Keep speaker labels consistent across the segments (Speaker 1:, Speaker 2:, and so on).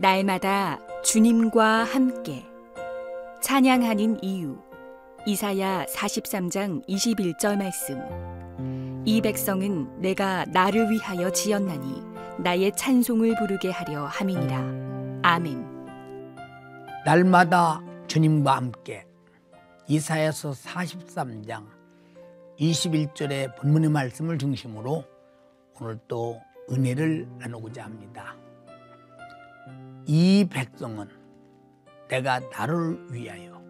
Speaker 1: 날마다 주님과 함께. 찬양하는 이유. 이사야 43장 21절 말씀. 이 백성은 내가 나를 위하여 지었나니 나의 찬송을 부르게 하려 함이니라. 아멘.
Speaker 2: 날마다 주님과 함께. 이사야서 43장 21절의 본문의 말씀을 중심으로 오늘 또 은혜를 나누고자 합니다. 이 백성은 내가 나를 위하여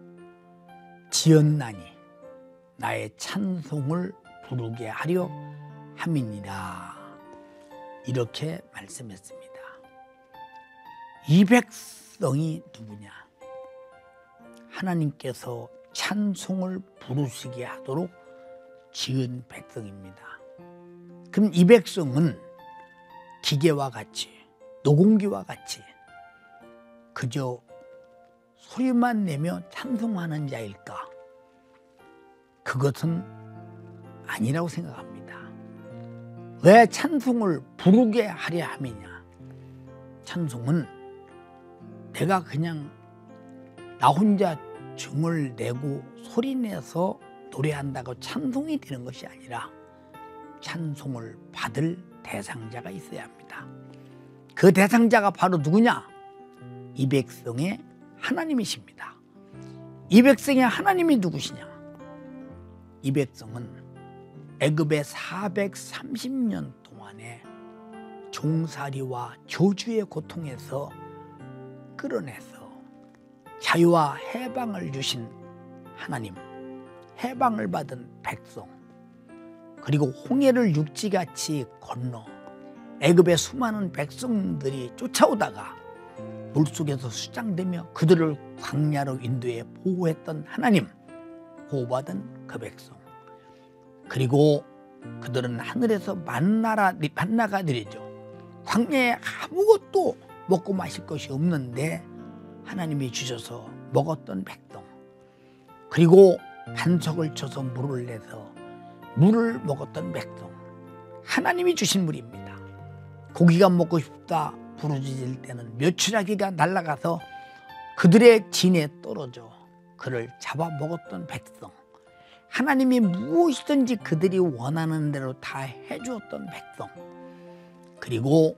Speaker 2: 지었나니 나의 찬송을 부르게 하려 함이니라 이렇게 말씀했습니다. 이 백성이 누구냐? 하나님께서 찬송을 부르시게 하도록 지은 백성입니다. 그럼 이 백성은 기계와 같이 노공기와 같이 그저 소리만 내며 찬송하는 자일까? 그것은 아니라고 생각합니다. 왜 찬송을 부르게 하려 함이냐? 찬송은 내가 그냥 나 혼자 중을 내고 소리 내서 노래한다고 찬송이 되는 것이 아니라 찬송을 받을 대상자가 있어야 합니다. 그 대상자가 바로 누구냐? 이 백성의 하나님이십니다. 이 백성의 하나님이 누구시냐? 이 백성은 애굽의 430년 동안에 종살이와 교주의 고통에서 끌어내서 자유와 해방을 주신 하나님, 해방을 받은 백성, 그리고 홍해를 육지같이 건너 애굽의 수많은 백성들이 쫓아오다가 물속에서 수장되며 그들을 광야로 인도해 보호했던 하나님 보호받은 그 백성. 그리고 그들은 하늘에서 만나라 만나가 내리죠. 광야에 아무것도 먹고 마실 것이 없는데 하나님이 주셔서 먹었던 백성 그리고 반석을 쳐서 물을 내서 물을 먹었던 백성 하나님이 주신 물입니다 고기가 먹고 싶다 부르짖을 때는 묘추라기가 날아가서 그들의 진에 떨어져 그를 잡아먹었던 백성. 하나님이 무엇이든지 그들이 원하는 대로 다 해주었던 백성. 그리고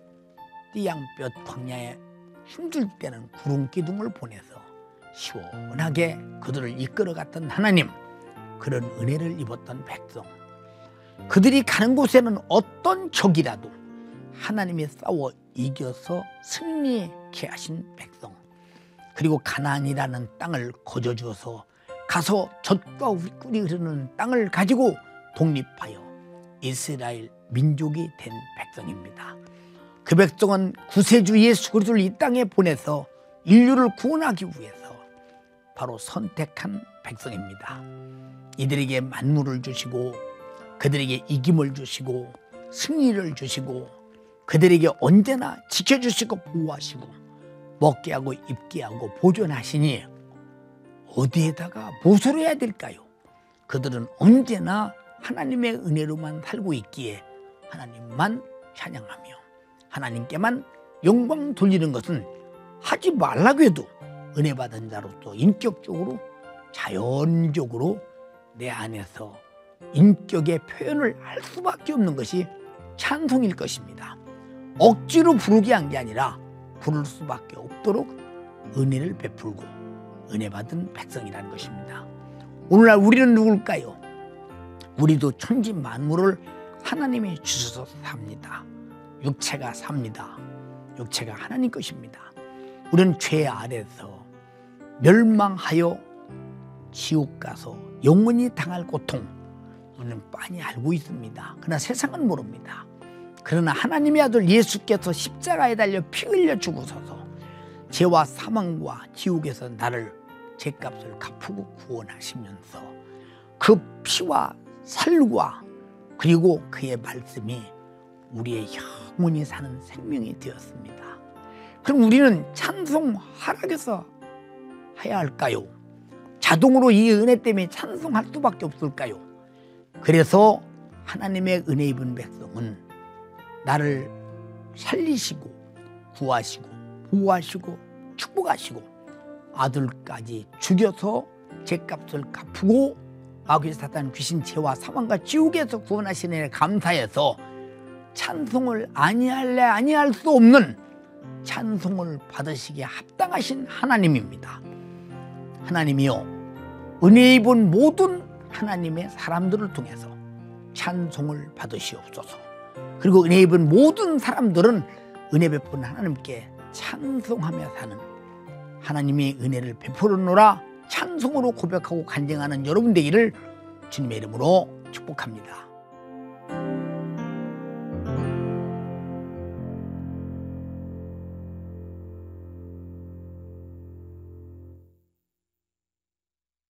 Speaker 2: 띠양볕 광야에 힘들 때는 구름 기둥을 보내서 시원하게 그들을 이끌어갔던 하나님 그런 은혜를 입었던 백성. 그들이 가는 곳에는 어떤 적이라도 하나님이 싸워 이겨서 승리케 하신 백성 그리고 가나안이라는 땅을 거저 주어서 가서 젖과 꿀이 흐르는 땅을 가지고 독립하여 이스라엘 민족이 된 백성입니다. 그 백성은 구세주 예수 그리스도를 이 땅에 보내서 인류를 구원하기 위해서 바로 선택한 백성입니다. 이들에게 만물을 주시고 그들에게 이김을 주시고 승리를 주시고 그들에게 언제나 지켜주시고 보호하시고 먹게 하고 입게 하고 보존하시니 어디에다가 무엇을 해야 될까요? 그들은 언제나 하나님의 은혜로만 살고 있기에 하나님만 찬양하며 하나님께만 영광 돌리는 것은 하지 말라고 해도 은혜 받은 자로서 인격적으로 자연적으로 내 안에서 인격의 표현을 할 수밖에 없는 것이 찬송일 것입니다. 억지로 부르게 한 게 아니라 부를 수밖에 없도록 은혜를 베풀고 은혜 받은 백성이라는 것입니다. 오늘날 우리는 누굴까요? 우리도 천지 만물을 하나님이 주셔서 삽니다. 육체가 삽니다. 육체가 하나님 것입니다. 우리는 죄 아래서 멸망하여 지옥 가서 영원히 당할 고통 우리는 빤히 알고 있습니다. 그러나 세상은 모릅니다. 그러나 하나님의 아들 예수께서 십자가에 달려 피 흘려 죽으소서 죄와 사망과 지옥에서 나를 죄값을 갚고 구원하시면서 그 피와 살과 그리고 그의 말씀이 우리의 영원히 사는 생명이 되었습니다. 그럼 우리는 찬송하락해서 해야 할까요? 자동으로 이 은혜 때문에 찬송할 수밖에 없을까요? 그래서 하나님의 은혜 입은 백성은 나를 살리시고 구하시고 보호하시고 축복하시고 아들까지 죽여서 죄값을 갚고 마귀 사탄 귀신 죄와 사망과 지옥에서 구원하시는 에 감사해서 찬송을 아니할래 아니할 수 없는 찬송을 받으시기에 합당하신 하나님입니다. 하나님이요 은혜 입은 모든 하나님의 사람들을 통해서 찬송을 받으시옵소서. 그리고 은혜 입은 모든 사람들은 은혜 베푼 하나님께 찬송하며 사는 하나님이 은혜를 베풀어노라 찬송으로 고백하고 간증하는 여러분 되기를 주님의 이름으로 축복합니다.